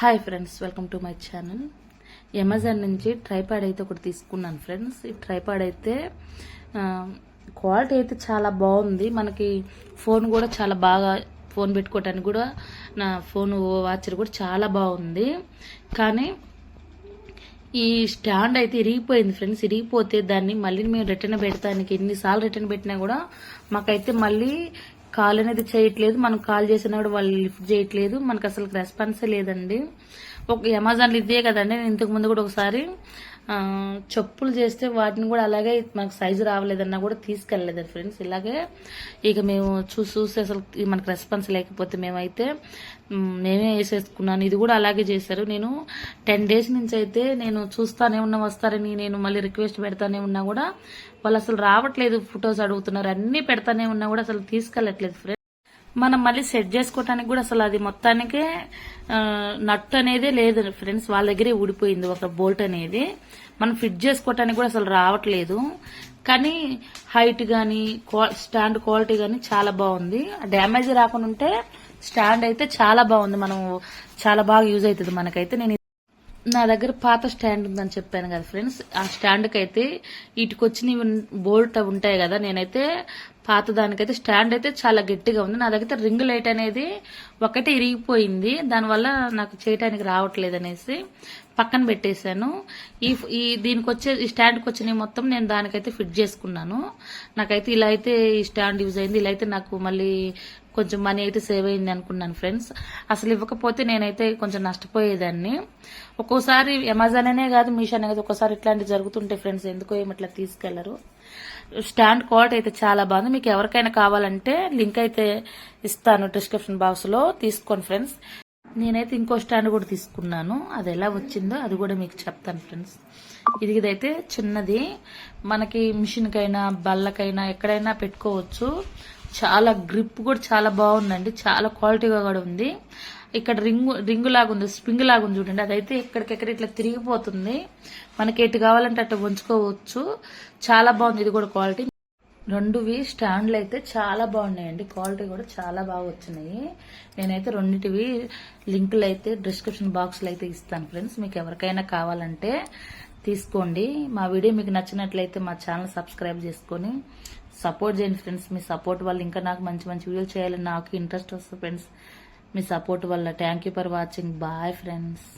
Hi friends welcome to my channel Amazon నుంచి tripod అయితే ఒకటి తీసుకున్నాను ఫ్రెండ్స్ ఈ ట్రైపాడ్ అయితే క్వాలిటీ అయితే చాలా బాగుంది. మనకి ఫోన్ కూడా చాలా బాగా ఫోన్ పెట్టుకోవటానికి కూడా నా ఫోన్ వాచర్ కూడా చాలా బాగుంది. కానీ ఈ స్టాండ్ అయితే ఇరిగిపోయింది ఫ్రెండ్స్ ఇరిగిపోతే దాన్ని మళ్ళీ మేము రిటర్న్ పెడతానికి ఎన్నిసార్లు రిటర్న్ పెట్టినా కూడా మాకైతే మళ్ళీ కాల్ అనేది చేయట్లేదు. మనం కాల్ చేసినా కూడా వాళ్ళు లిఫ్ట్ చేయట్లేదు. మనకు అసలు రెస్పాన్సే లేదండి. ఒక అమెజాన్లో ఇదే కదండి. నేను ఇంతకు ముందు కూడా ఒకసారి చెప్పులు చేస్తే వాటిని కూడా అలాగే మనకు సైజు రావలేదన్నా కూడా తీసుకెళ్ళలేదు ఫ్రెండ్స్ ఇలాగే ఇక మేము చూసి చూసి అసలు మనకు రెస్పాన్స్ లేకపోతే మేమైతే మ్, మేమే వేసేసుకున్నాను. ఇది కూడా అలాగే చేశారు. నేను టెన్ డేస్ నుంచి అయితే నేను చూస్తానే ఉన్నా వస్తారని నేను మళ్ళీ రిక్వెస్ట్ పెడతానే ఉన్నా కూడా వాళ్ళు అసలు రావట్లేదు. ఫొటోస్ అడుగుతున్నారు. అన్నీ పెడతానే ఉన్నా కూడా అసలు తీసుకెళ్ళట్లేదు ఫ్రెండ్స్ మనం మళ్ళీ సెట్ చేసుకోవటానికి కూడా అసలు అది మొత్తానికే నట్ నట్టు అనేది లేదు. ఫ్రెండ్స్ వాళ్ళ దగ్గరే ఊడిపోయింది ఒక బోల్ట్ అనేది. మనం ఫిట్ చేసుకోవటానికి కూడా అసలు రావట్లేదు. కానీ హైట్ కానీ స్టాండ్ క్వాలిటీ కానీ చాలా బాగుంది. డ్యామేజ్ రాకుండా ఉంటే స్టాండ్ అయితే చాలా బాగుంది. మనం చాలా బాగా యూజ్ అవుతుంది మనకైతే. నేను నా దగ్గర పాత స్టాండ్ ఉందని చెప్పాను కదా ఫ్రెండ్స్. ఆ స్టాండ్కి అయితే ఇటుకొచ్చిన బోల్ట్ ఉంటాయి కదా. నేనైతే పాత దానికైతే స్టాండ్ అయితే చాలా గట్టిగా ఉంది. నా దగ్గర రింగ్ లైట్ అనేది ఒకటే ఇరిగిపోయింది. దానివల్ల నాకు చేయటానికి రావట్లేదు అనేసి పక్కన పెట్టేశాను. ఈ ఈ దీనికి వచ్చే ఈ స్టాండ్కి వచ్చినవి మొత్తం నేను దానికైతే ఫిట్ చేసుకున్నాను. నాకైతే ఇలా అయితే ఈ స్టాండ్ యూజ్ అయింది. ఇలా అయితే నాకు మళ్ళీ కొంచెం మనీ అయితే సేవ్ అయింది అనుకున్నాను ఫ్రెండ్స్. అసలు ఇవ్వకపోతే నేనైతే కొంచెం నష్టపోయేదాన్ని. ఒక్కోసారి అమెజాన్ అనే కాదు మీషో అనే కాదు ఒక్కోసారి ఇట్లాంటివి జరుగుతుంటాయి ఫ్రెండ్స్. ఎందుకో ఏమిట్లా తీసుకెళ్ళరు. స్టాండ్ క్వాలిటీ అయితే చాలా బాగుంది. మీకు ఎవరికైనా కావాలంటే లింక్ అయితే ఇస్తాను డిస్క్రిప్షన్ బాక్స్లో. తీసుకోండి ఫ్రెండ్స్. నేనైతే ఇంకో స్టాండ్ కూడా తీసుకున్నాను. అది ఎలా వచ్చిందో అది కూడా మీకు చెప్తాను ఫ్రెండ్స్. ఇది ఇదైతే చిన్నది. మనకి మిషన్కైనా బల్లకైనా ఎక్కడైనా పెట్టుకోవచ్చు. చాలా గ్రిప్ కూడా చాలా బాగుందండి. చాలా క్వాలిటీగా కూడా ఉంది. ఇక్కడ రింగు రింగు లాగా ఉంది స్ప్రింగ్ లాగా ఉంది చూడండి. అదైతే ఎక్కడికెక్కడ ఇట్లా తిరిగిపోతుంది. మనకి ఎటు కావాలంటే అటు ఉంచుకోవచ్చు చాలా బాగుంది. ఇది కూడా క్వాలిటీ. రెండువి స్టాండ్లు అయితే చాలా బాగున్నాయండి. క్వాలిటీ కూడా చాలా బాగా వచ్చినాయి. నేనైతే రెండింటివి లింకులు అయితే డిస్క్రిప్షన్ బాక్స్లో అయితే ఇస్తాను ఫ్రెండ్స్. మీకు ఎవరికైనా కావాలంటే తీసుకోండి. మా వీడియో మీకు నచ్చినట్లయితే మా ఛానల్ సబ్స్క్రైబ్ చేసుకొని సపోర్ట్ చేయండి ఫ్రెండ్స్. మీ సపోర్ట్ వల్ల ఇంకా నాకు మంచి మంచి వీడియోలు చేయాలని నాకు ఇంట్రెస్ట్ వస్తుంది ఫ్రెండ్స్. మీ సపోర్ట్ వల్ల. Thank you for watching bye friends